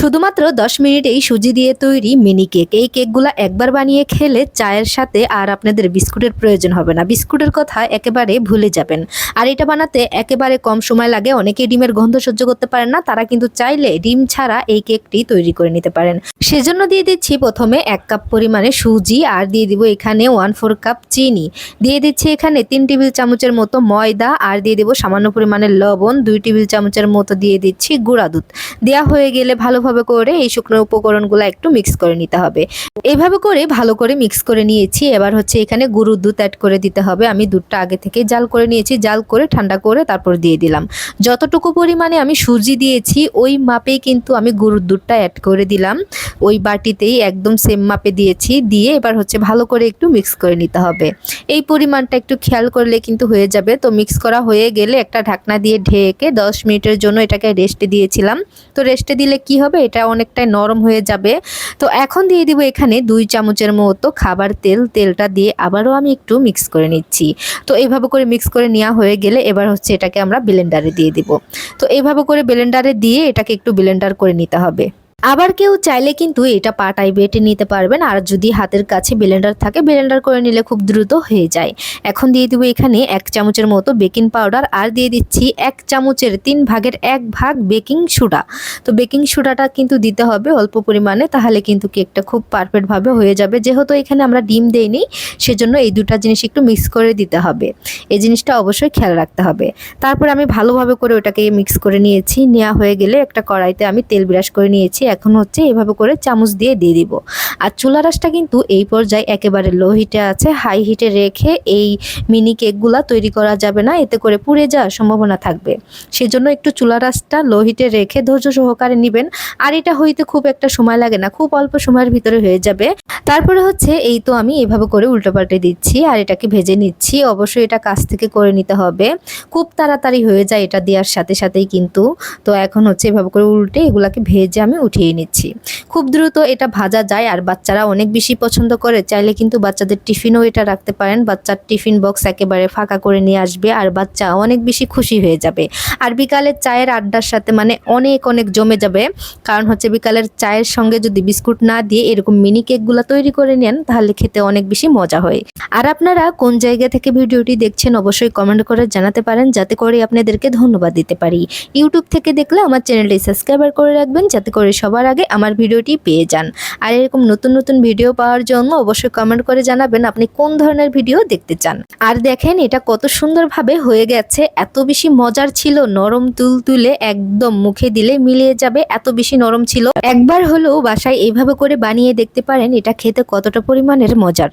শুধুমাত্র দশ মিনিটেই সুজি দিয়ে তৈরি মিনি কেক। এই কেকগুলো একবার বানিয়ে খেলে চায়ের সাথে আর আপনাদের বিস্কুটের প্রয়োজন হবে না। বিস্কুটের কথা একেবারে ভুলে যাবেন। আর এটা বানাতে একেবারে কম সময় লাগে। অনেকেই ডিমের গন্ধ সহ্য করতে পারেন না। তারা কিন্তু চাইলে ডিম ছাড়া এই কেকটি তৈরি করে নিতে পারেন। সেজন্য দিয়ে দিচ্ছি প্রথমে এক কাপ পরিমাণে সুজি আর দিয়ে দিব এখানে ওয়ান ফোর কাপ চিনি। দিয়ে দিচ্ছি এখানে তিন টেবিল চামচের মতো ময়দা আর দিয়ে দিব সামান্য পরিমাণে লবণ, দুই টেবিল চামচের মতো দিয়ে দিচ্ছি গুঁড়া দুধ। দেওয়া হয়ে গেলে ভালোভাবে করে এই শুকনো উপকরণগুলো একটু মিক্স করে নিতে হবে। এভাবে করে ভালো করে মিক্স করে নিয়েছি। এবার হচ্ছে এখানে গরুর দুধ অ্যাড করে দিতে হবে। আমি দুধটা আগে থেকে জাল করে নিয়েছি। জাল করে ঠান্ডা করে তারপর দিয়ে দিলাম। যতটুকু পরিমাণে আমি সুজি দিয়েছি, ওই মাপেই কিন্তু আমি গরুর দুধটা অ্যাড করে দিলাম। ওই বাটিতেই একদম সেম মাপে দিয়েছি। দিয়ে এবার হচ্ছে ভালো করে একটু মিক্স করে নিতে হবে। এই পরিমাণটা একটু খেয়াল করলে কিন্তু হয়ে যাবে। তো মিক্স করা হয়ে গেলে একটা ঢাকনা দিয়ে ঢেকে দশ মিনিটের জন্য এটাকে রেস্টে দিয়েছিলাম। তো রেস্টে দিলে কি হবে? এটা অনেকটাই নরম হয়ে যাবে। তো এখন দিয়ে দিব এখানে দুই চামচের মতো খাবার তেল। তেলটা দিয়ে আবারও আমি একটু মিক্স করে নিচ্ছি। তো এইভাবে করে মিক্স করে নেওয়া হয়ে গেলে এবার হচ্ছে এটাকে আমরা ব্লেন্ডারে দিয়ে দিব। তো এইভাবে করে ব্লেন্ডারে দিয়ে এটাকে একটু ব্লেন্ডার করে নিতে হবে। আবার কেউ চাইলে কিন্তু এটা পাটায় বেটে নিতে পারবেন। আর যদি হাতের কাছে ব্লেন্ডার থাকে ব্লেন্ডার করে নিলে খুব দ্রুত হয়ে যায়। এখন দিয়ে দিব এখানে এক চামচের মতো বেকিং পাউডার আর দিয়ে দিচ্ছি এক চামচের তিন ভাগের এক ভাগ বেকিং সোডা তো বেকিং সোডাটা কিন্তু দিতে হবে অল্প পরিমাণে, তাহলে কিন্তু কেকটা খুব পারফেক্টভাবে হয়ে যাবে। যেহেতু এখানে আমরা ডিম দেইনি, সেজন্য এই দুটা জিনিস একটু মিক্স করে দিতে হবে। এই জিনিসটা অবশ্যই খেয়াল রাখতে হবে। তারপর আমি ভালোভাবে করে ওটাকে মিক্স করে নিয়েছি। নেওয়া হয়ে গেলে একটা কড়াইতে আমি তেল ব্রাশ করে নিয়েছি। এখন হচ্ছে এভাবে করে চামচ দিয়ে দিয়ে দিব। আর চুলা রাসটা কিন্তু এই পর্যায়ে একেবারে লো হিটে আছে হাই হিটে রেখে এই মিনি কেকগুলা তৈরি করা যাবে না, এতে করে পুড়ে যাওয়ার সম্ভাবনা থাকবে। সেজন্য একটু চুলা রাসটা লো হিটে রেখে ধৈর্য সহকারে নেবেন। আর এটা হইতে খুব একটা সময় লাগে না, খুব অল্প সময়ের ভিতরে হয়ে যাবে। তারপরে হচ্ছে এই তো আমি এভাবে করে উল্টো পাল্টে দিচ্ছি, আর এটাকে ভেজে নিচ্ছি। অবশ্যই এটা কাছ থেকে করে নিতে হবে। খুব তাড়াতাড়ি হয়ে যায় এটা দেওয়ার সাথে সাথেই কিন্তু। তো এখন হচ্ছে এভাবে করে উল্টে এগুলাকে ভেজে আমি উঠিয়ে নিচ্ছি। খুব দ্রুত এটা ভাজা যায় আর বাচ্চারা অনেক বেশি পছন্দ করে। চাইলে কিন্তু বাচ্চাদের টিফিনও এটা রাখতে পারেন। বাচ্চার টিফিন বক্স একেবারে ফাঁকা করে নিয়ে আসবে আর বাচ্চা অনেক বেশি খুশি হয়ে যাবে। আর বিকালের চায়ের আড্ডার সাথে মানে অনেক অনেক জমে যাবে। কারণ হচ্ছে বিকালের চায়ের সঙ্গে যদি বিস্কুট না দিয়ে এরকম মিনি কেকগুলো তৈরি করে নেন, তাহলে খেতে অনেক বেশি মজা হয়। আর আপনারা কোন জায়গা থেকে ভিডিওটি দেখছেন অবশ্যই কমেন্ট করে জানাতে পারেন। যাতে করে আপনাদেরকে ধন্যবাদ দিতে পারি। ইউটিউব থেকে দেখলে আমার চ্যানেলটি সাবস্ক্রাইবার করে রাখবেন। যাতে করে সবার আগে আমার ভিডিওটি পেয়ে যান। আর এরকম নতুন নতুন ভিডিও পাওয়ার জন্য অবশ্যই কমেন্ট করে জানাবেন আপনি কোন ধরনের ভিডিও দেখতে চান। আর দেখেন, এটা কত সুন্দরভাবে হয়ে গেছে। এত বেশি মজার ছিল, নরম তুল তুলে একদম মুখে দিলে মিলিয়ে যাবে। এত বেশি নরম ছিল। একবার হলেও বাসায় এইভাবে করে বানিয়ে দেখতে পারেন, এটা খেতে কতটা পরিমাণের মজার।